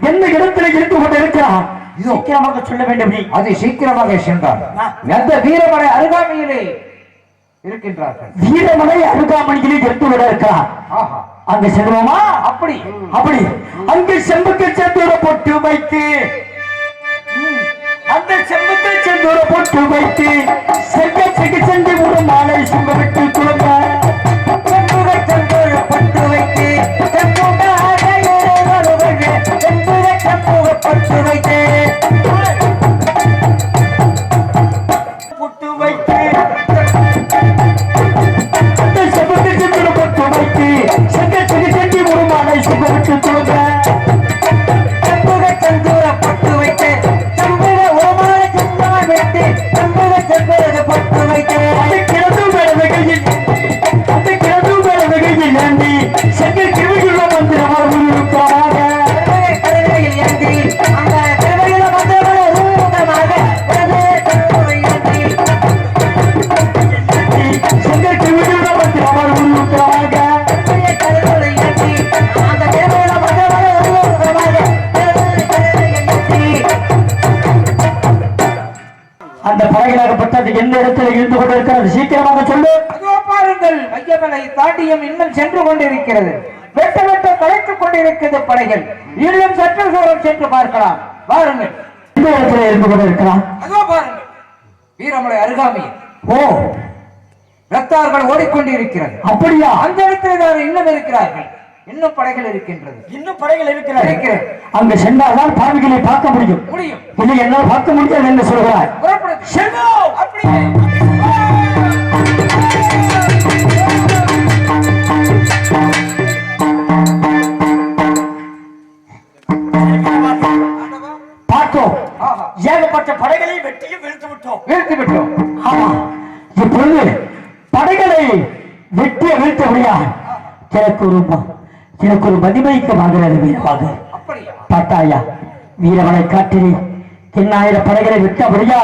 எந்த இடத்துல இருந்து கொண்டு இருக்கிறா சீக்கிரமாக சொல்ல வேண்டும் அது சீக்கிரமாக சென்றார். எந்த வீரமலை அருகாமையிலே இருக்கின்றார்கள். வீரமலை அருகாமணியிலே எடுத்து விட இருக்கிறா ஆஹா. அங்க செல்வோமா? அப்படி. அப்படி. அங்கு செம்புக்கு செந்தூர போட்டு வைத்து. அந்த செம்புக்கு செந்தூர போட்டு வைத்து. செங்க செகு சென்று ஒரு மாலை சுங்க விட்டு குழம்ப செம்புக செம்புக பட்டு வைத்து. செம்புகாக பட்டு வைத்து. போட்டு வைத்து. அந்த செம்புக்கு செந்தூர வைத்து. செங்க செகு சென்று ஒரு மாலை சுங்க விட்டு செந்தூர வைத்து. வைத்து. மேல மேல படகிலாகப்பட்டது எந்த இடத்துல இருந்து கொண்டிருக்கிறது சீக்கிரமாக சொல்லு. அதோ பாருங்கள் மையமலை தாண்டியம் இன்னும் சென்று கொண்டிருக்கிறது. வெட்ட வெட்ட கலைத்துக் கொண்டிருக்கிறது படைகள். இன்னும் சற்று தூரம் சென்று பார்க்கலாம். பாருங்கள் எந்த இடத்துல இருந்து கொண்டிருக்கிறான் அதோ பாருங்கள். வீரமலை அருகாமையில். ஓ. ரத்தார்கள் ஓடிக்கொண்டிருக்கிறது. அப்படியா? அந்த இடத்துல இன்னும் இருக்கிறார்கள். இன்னும் படைகள் இருக்கின்றது. இன்னும் படைகள் இருக்கிறது. அங்க சென்றால்தான் பாவிகளை பார்க்க முடியும். முடியும். இல்லை என்னால் பார்க்க முடியாது என்று சொல்கிறார். பார்த்தோம். ஏகப்பட்ட படைகளை வெட்டியும் வீழ்த்து விட்டோம். வீழ்த்தி விட்டோம். ஆமா இப்பொழுது படைகளை வெட்டிய வீழ்த்தபடியா எனக்கு ஒரு ம- எனக்கு ஒரு மதிமதிக்க வாங்குறது வீரமாக பார்த்தாயா வீரமலை காட்டிலே எண்ணாயிரம் படைகளை விட்டபடியா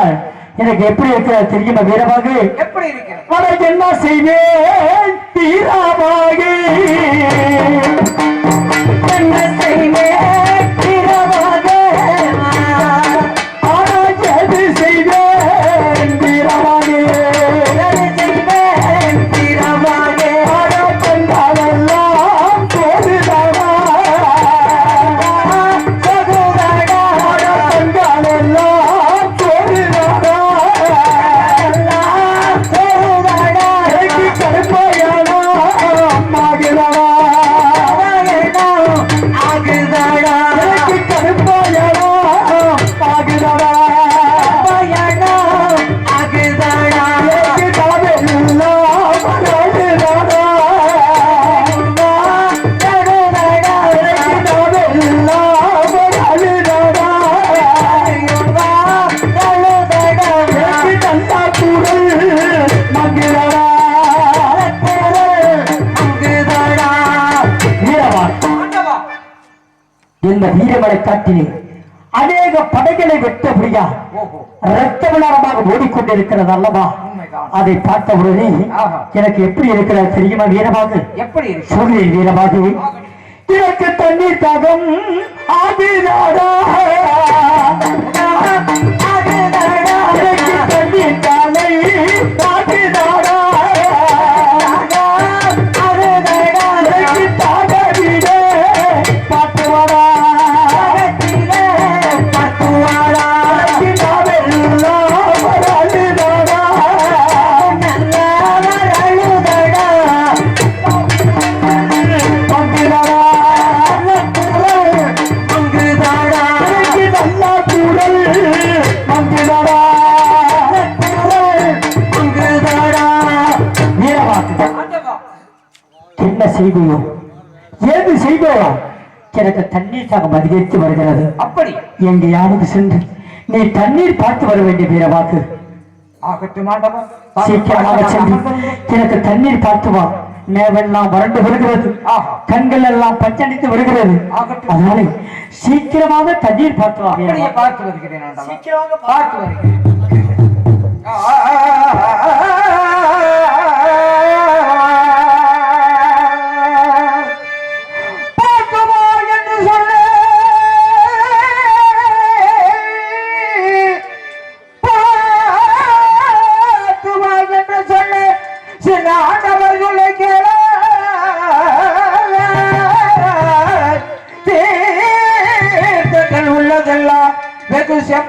எனக்கு எப்படி இருக்கிறது தெரியுமா வீரமாக உனக்கு என்ன செய்வேன்? வீரமாக என்ன செய்வேன்? ரத்த விளாரமாக ஓடிக்கொண்டிருக்கிறது அல்லவா. அதை பார்த்த உடனே. எனக்கு எப்படி இருக்கிறது தெரியுமா வீரமாக எப்படி சொல்கிறேன் வீரமாக எனக்கு தண்ணீர் தாகம் எனக்கு செய்வையோ ஏது செய்வையோ எனக்கு தண்ணீர் தாகம் அதிகரித்து வருகிறது. அப்படி. எங்கேயாவது சென்று நீ தண்ணீர் பார்த்து வர வேண்டிய வீர வாக்கு. சீக்கிரமாக சென்று எனக்கு தண்ணீர் பார்த்து வா. மேவெல்லாம் வறண்டு வருகிறது. ஆஹா. கண்கள் எல்லாம் பச்சடித்து வருகிறது. ஆகட்டும். அதனாலே சீக்கிரமாக தண்ணீர் பார்த்து வா பார்த்து வருகிறேன் சீக்கிரமாக பார்த்து வருகிறேன்.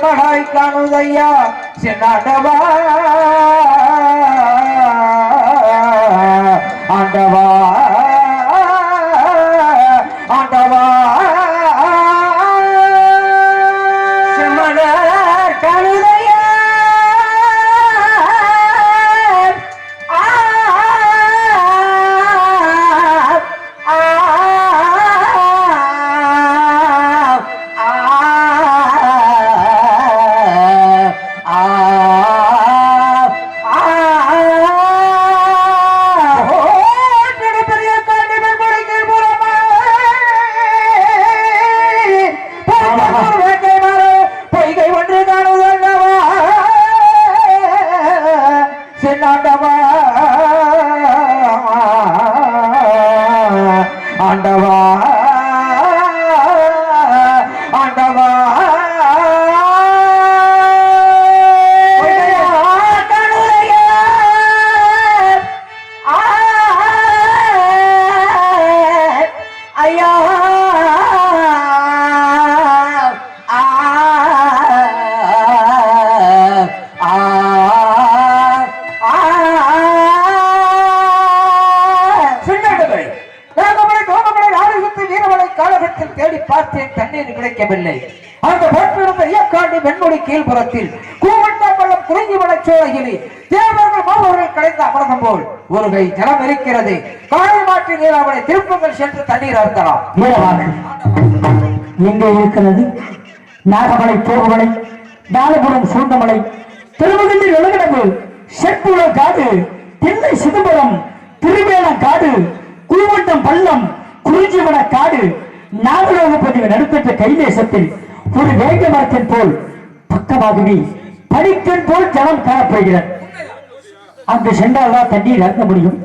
வெகு காணுதையா சின்னாண்டவா ஆண்டவா. தண்ணீர் அந்த போட்டிருந்த இயக்காண்டி வெண்மொழி கீழ்புறத்தில் கூவட்டாம்பள்ளம் குறிஞ்சி மலைச்சோலையிலே தேவர்கள் மாவர்கள் கடைந்த அமர்ந்தம் போல் ஒரு கை ஜலம் இருக்கிறது. காலை மாற்றி நீராவணை திருப்பங்கள் சென்று தண்ணீர் அருந்தலாம். எங்கே இருக்கிறது? நாகமலை தோகுமலை நாலபுரம் சூழ்ந்தமலை திருமகந்தி விலகிடவு செப்புல காடு தில்லை சிதம்பரம் திருவேல காடு கைலேசத்தில் ஒரு வேக மரத்தின் போல் பக்கமாகவே படிக்கன் போல் ஜலம் காணப்படுகிறது. அங்கு சென்றால் தான் தண்ணீர் அருந்த முடியும்.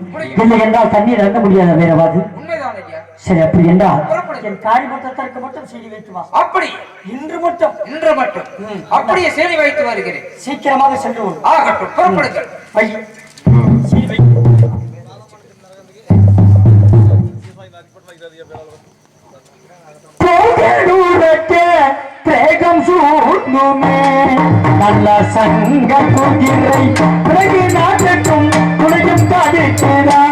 இல்லை என்றால் தண்ணீர் அருந்த முடியாத வேறவாது ஐயா சரி அப்படி என்றால் என் காரி மொத்தத்திற்கு மட்டும் செய்தி வைத்து வா. அப்படி. இன்று மட்டும். இன்று மட்டும். அப்படியே செய்தி வைத்து வருகிறேன். சீக்கிரமாக சென்று ஆகட்டும் புறப்படுங்கள். வை. செய்தி வை. போகலூரಕ್ಕೆ பிரேகம் சூடுமே நல்ல சங்க குதிரை பிறகு நாட்டுக்கும் துணையும் தடுக்கிறார்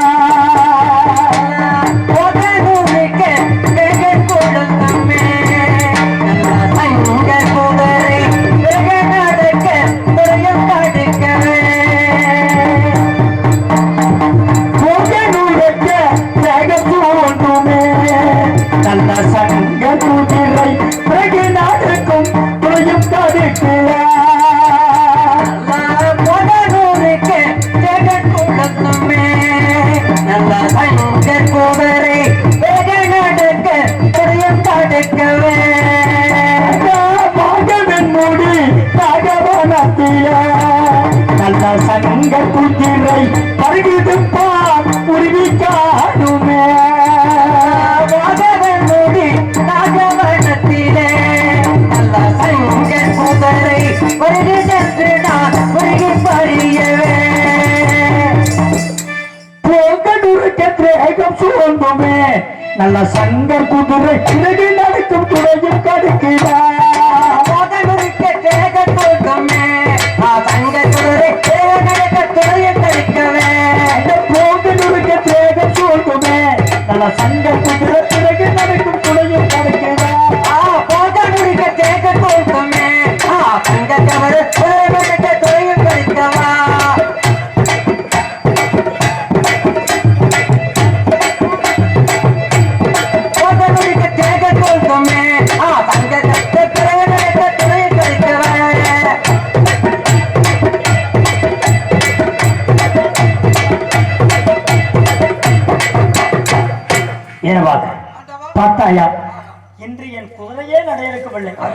நல்ல சங்கர் குதிரை சிறகு நடக்கும் துறையும் கடுக்கிறார்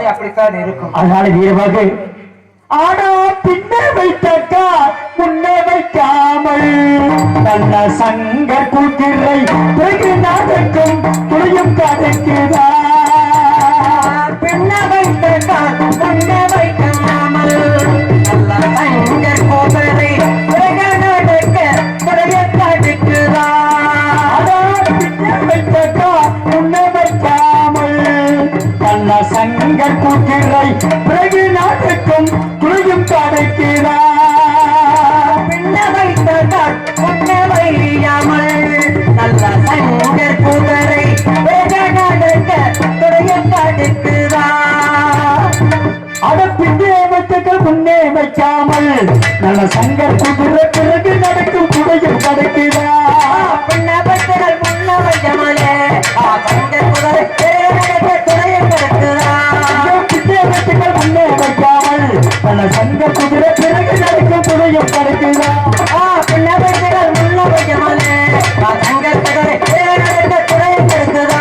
அது அப்படித்தான் இருக்கும். அதனால வீரவாக ஆனா பின்னே வைத்தக்கா முன்னே வைக்காமல். நல்ல சங்கர் கூட்டிரை பிறகு நாடக்கும் துளியும் கதைக்குதா? பெண்ண வைத்தக்கால் பொண்ண சங்கர் கூட்டிரை பிறகு வைத்தக்கால் பொண்ண வையாமல் நல்ல சங்கர் கோதரை முன்னே வைக்காமல் நல்ல சங்கர் குதிரை பிறகு நடக்கும் குடையும் கிடைக்குதா நல்ல சங்கர் குதிரை பிறகு நடக்கும் குடையும் கிடைக்குதா ஆ பின்னவைகள் முன்ன வைக்கமலே தங்கள் கதரை நடக்க துறை கொடுக்குதா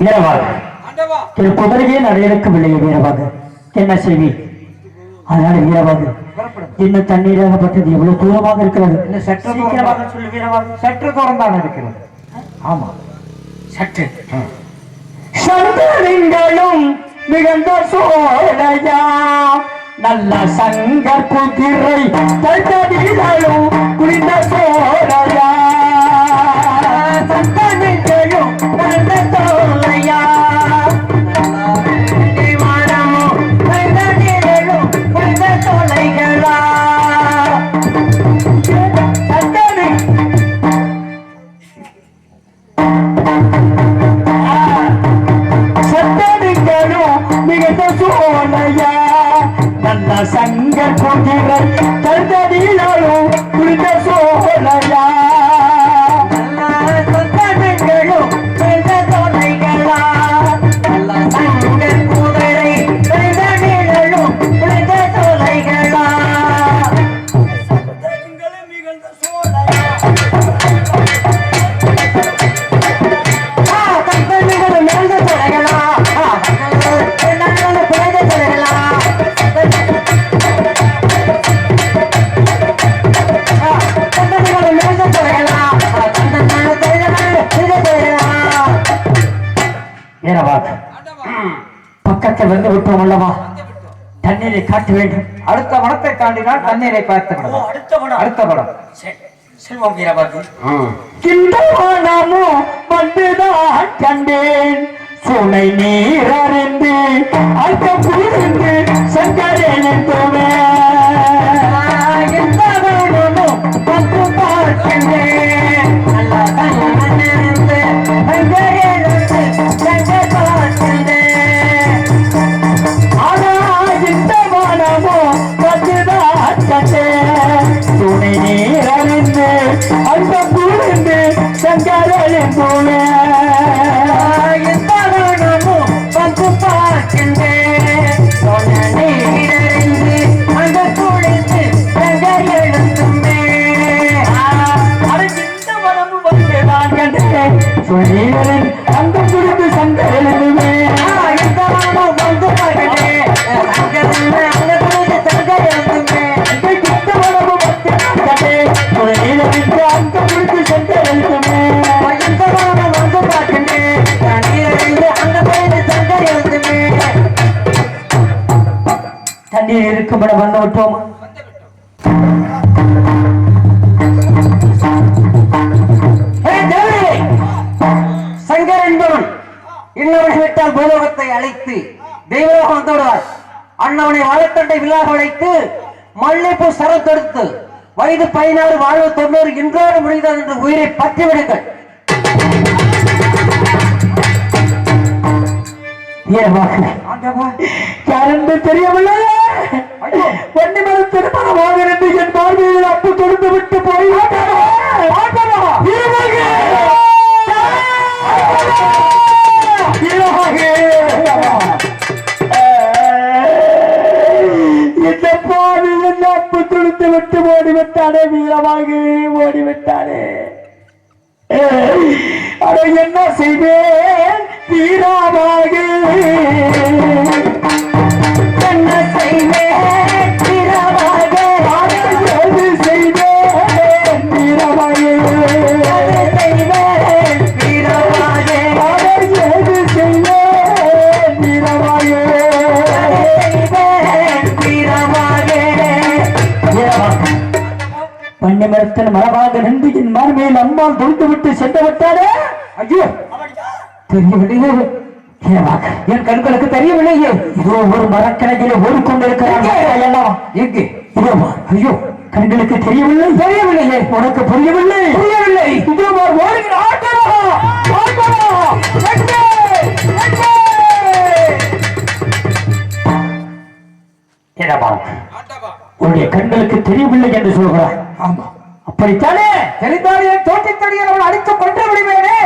வீரவாக திரு குதிரையே நடையெடுக்கவில்லை வீரவாக என்ன செய்வி அதனால வீரவாக இன்னும் தண்ணீராகப்பட்டது எவ்வளவு தூரமாக இருக்கிறது? சற்று தூரம் தான் இருக்கிறது. ஆமா. சற்று. சந்தனங்களும் மிகுந்த சோழையா நல்ல சங்கர் குதிரை தந்ததிகளும் குளிர்ந்த சோழையா சந்தனைகளும் நல்ல தோலையா காட்ட வேண்டும் அடுத்த வனத்தை தாண்டினால் தண்ணீரை பார்த்து விடலாம் அடுத்த படம் அடுத்த படம் செல்வம் வீரபாகு. இந்த மனமும் வந்துதான் கண்டேன். சுனை நீர் அறிந்து அந்த புரிந்து எந்த தண்ணீர் இருக்கும்பட வந்து சங்கர் என்பவன் விட்டால் பூலோகத்தை அழைத்து தெய்வலோகம் அண்ணவனை விழாக அழைத்து மல்லிப்பூ சரம் தொடுத்து வயது பதினாறு வாழ்வு தொண்ணூறு இன்றோடு முடிந்தது என்று உயிரை பற்றி விடுங்கள் பொன்னிமரம் திருமணம் ஆகிறது என் பார்வையில் அப்பு தொடுத்து விட்டு போய். அப்பு துளுத்து விட்டு ஓடிவிட்டானே வீரமாக ஓடிவிட்டானே. அதை என்ன செய்வேன்? வீரமாக. என்ன செய்வேன்? ஐயோ! தெரியவில்லையே. என் கண்களுக்கு தெரியவில்லையே. இதோ ஒரு மரக்கிளையில ஓடிக்கொண்டிருக்கிறான். எங்கே? இதோ. ஐயோ கண்களுக்கு தெரியவில்லை. தெரியவில்லையே. உனக்கு புரியவில்லை. புரியவில்லை. இதோ ஓடுகிற ஆட்டமா உன்னுடைய கண்களுக்கு தெரியவில்லை என்று சொல்கிறார் ஆமா. அப்படித்தானே தெரிந்தால் என் தோட்டத்தடியில் அவள் அடித்து கொன்று விடுவேனே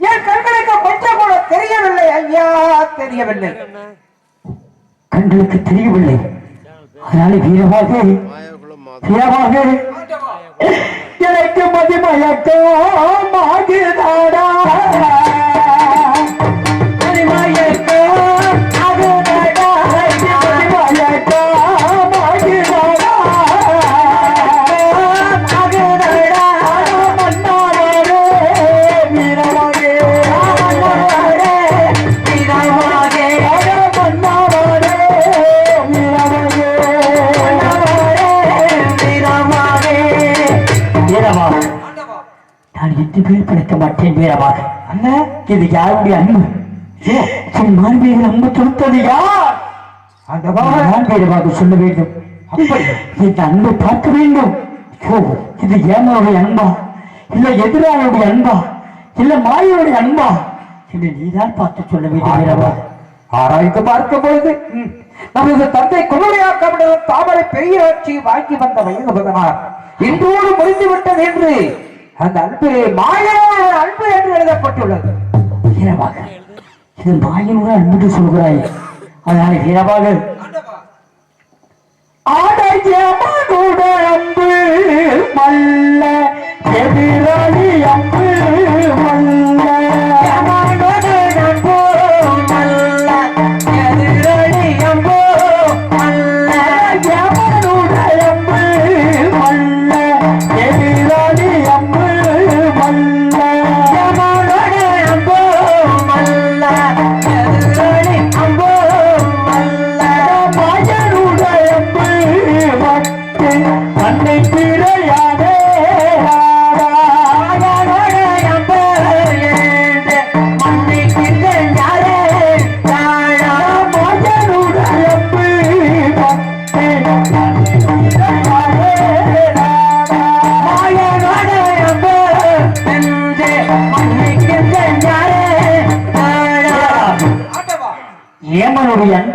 என் கண்களுக்கு கொஞ்சம் கூட தெரியவில்லை ஐயா தெரியவில்லை கண்களுக்கு தெரியவில்லை. அதனால வீரமாக வீரமாக எனக்கு மதிமயக்கம் பேர் பிடிக்க மாட்டேன் வீரமாக அண்ணா இது யாருடைய அன்பு? என் மாண்பீர்கள் அன்பு கொடுத்தது யார்? நான் வீரமாக சொல்ல வேண்டும். இந்த அன்பை பார்க்க வேண்டும். இது ஏமனுடைய அன்பா? இல்ல எதிராளுடைய அன்பா? இல்ல மாயனுடைய அன்பா? என்று நீதான் பார்த்து சொல்ல வேண்டும் வீரமாக ஆராய்ந்து பார்க்கும் பொழுது நமது தந்தை குமரியாக்கப்பட்ட தாமரை பெரியாட்சி வாங்கி வந்த வயது பகவான் இன்றோடு முடிந்து விட்டது என்று அந்த அன்பு மாயனோட அன்பு என்று எழுதப்பட்டுள்ளது. வீரமாக இது மாயனோட அன்பு சொல்கிறாய். அதனால வீரமாக ஆடையமனுட அன்பு மல்ல எதிராளி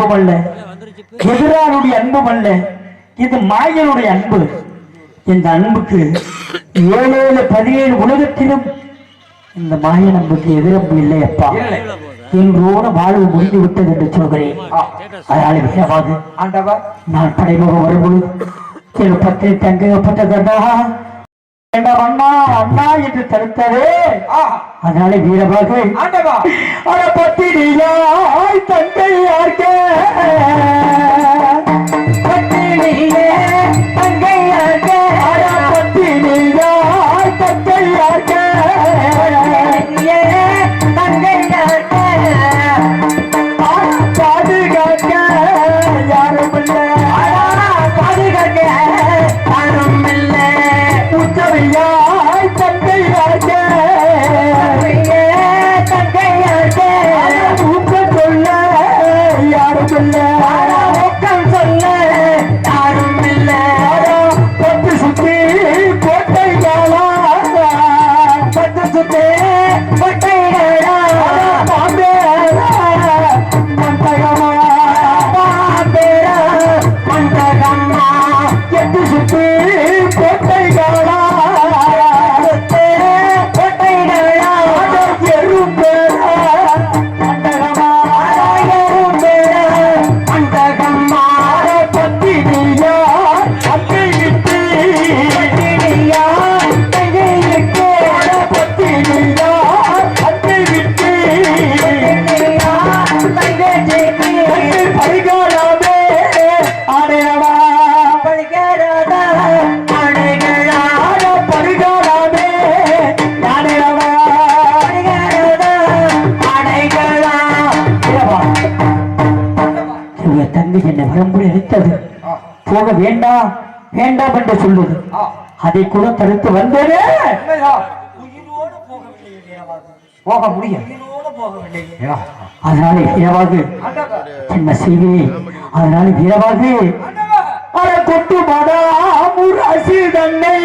அன்பும் அல்ல எதிரானுடைய அன்பும் அல்ல இது மாயனுடைய அன்பு. இந்த அன்புக்கு ஏழு ஏழு பதினேழு உலகத்திலும் இந்த மாய அன்புக்கு எதிரம்பு இல்லை அப்பா. இன்றோடு வாழ்வு முடிந்து விட்டது என்று சொல்கிறேன். அதனால விஷயமாக ஆண்டவா நான் படைமுகம் வரும்பொழுது திருப்பத்தில் தங்கப்பட்ட கண்ணா வேண்டாம் அண்ணா அண்ணா என்று தடுத்ததே. அதனால வீரமாக ஆண்டவா பத்திரியாய் தங்கையார்க்க பத்திரியே என்று சொல்லுது. அதை கூட தடுத்து வந்தேனே. போக முடியும் அதனால இரவாது என்ன செய்வேன் அதனால இரவாது கொட்டு மதாமுர் அசிதன்னை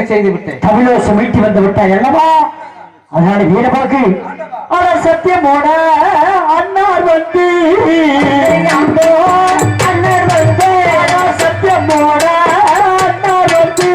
கேட்க செய்து விட்டேன். தமிழோசம் மீட்டி வந்து விட்டாய் அல்லவா? அதனால வீரபாக்கு ஆனா சத்தியமோட அன்னார் வந்து. அன்னார் வந்து சத்தியமோட அன்னார் வந்து.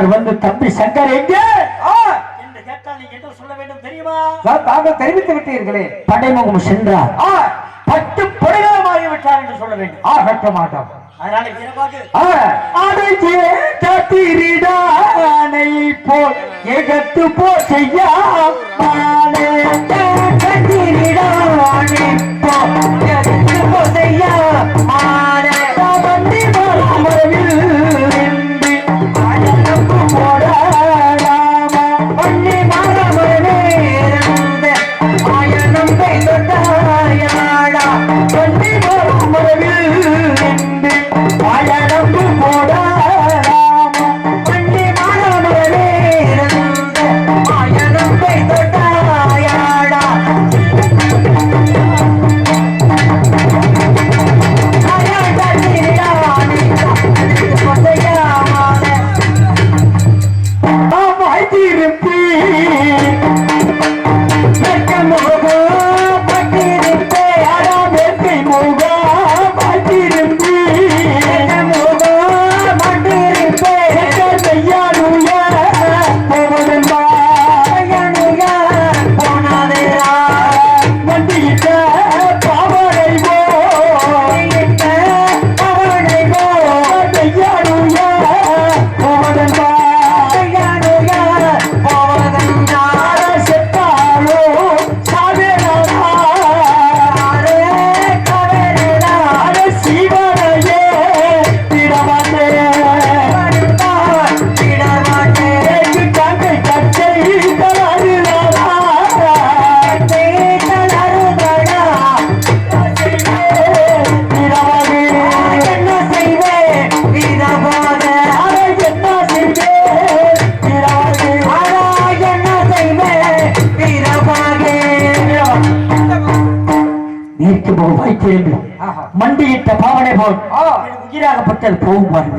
அவர் வந்து தம்பி சங்கர் எங்கே? தெரிவித்து விட்டீர்களே. படைமுகம் சென்றார். பத்து புடையாக மாறிவிட்டார் என்று சொல்ல வேண்டும். ஆ கட்ட மாட்டோம். அதனால போல்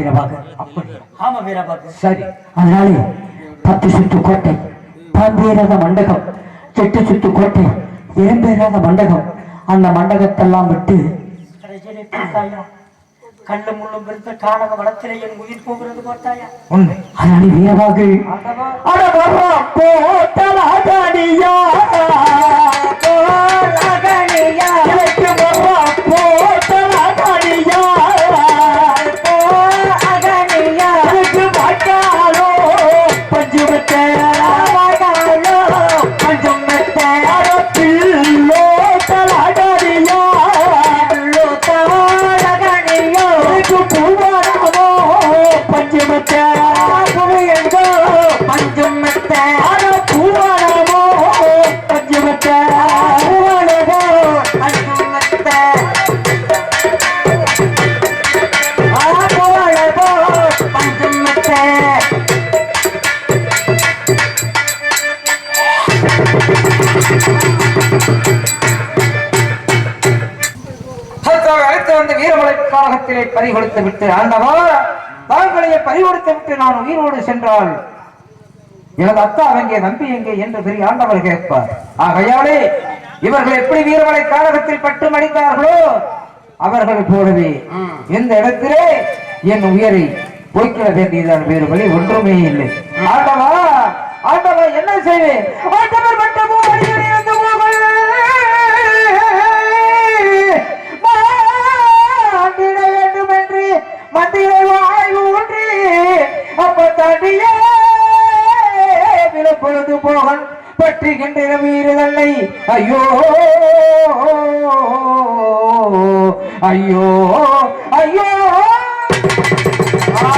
வீரபாகு. ஆமா சரி அதனாலே பத்து சுத்து கோட்டை பாம்பேறாத மண்டபம் செட்டு சுத்து கோட்டை எறும்பேறாத மண்டபம் அந்த மண்டபத்தெல்லாம் விட்டு கண்ணு முள்ளும் பெருத்த காணக வளத்திலே என் உயிர் போகிறது போட்டாயா? உண்மை. அதனால வீரவாகு பாதத்திலே பறிகொடுத்து விட்டு ஆண்டவா தாங்களையே பறிகொடுத்து விட்டு நான் உயிரோடு சென்றால் எனது அத்தா எங்கே நம்பி எங்கே என்று பெரிய ஆண்டவர் கேட்பார். ஆகையாலே இவர்கள் எப்படி வீரமலை காலகத்தில் பட்டு மடித்தார்களோ அவர்கள் போலவே இந்த இடத்திலே என் உயிரை போய்க்கிட வேண்டியதான் வேறு வழி ஒன்றுமே இல்லை. ஆண்டவா ஆண்டவா என்ன செய்வேன்? ஆண்டவர் மட்டமோ மந்திரை வாய் ஊன்றி அப்ப தடியே விழப்பொழுது போகன். பற்றுகின்ற வீரதல்லை ஐயோ ஐயோ ஐயோ. ஆ.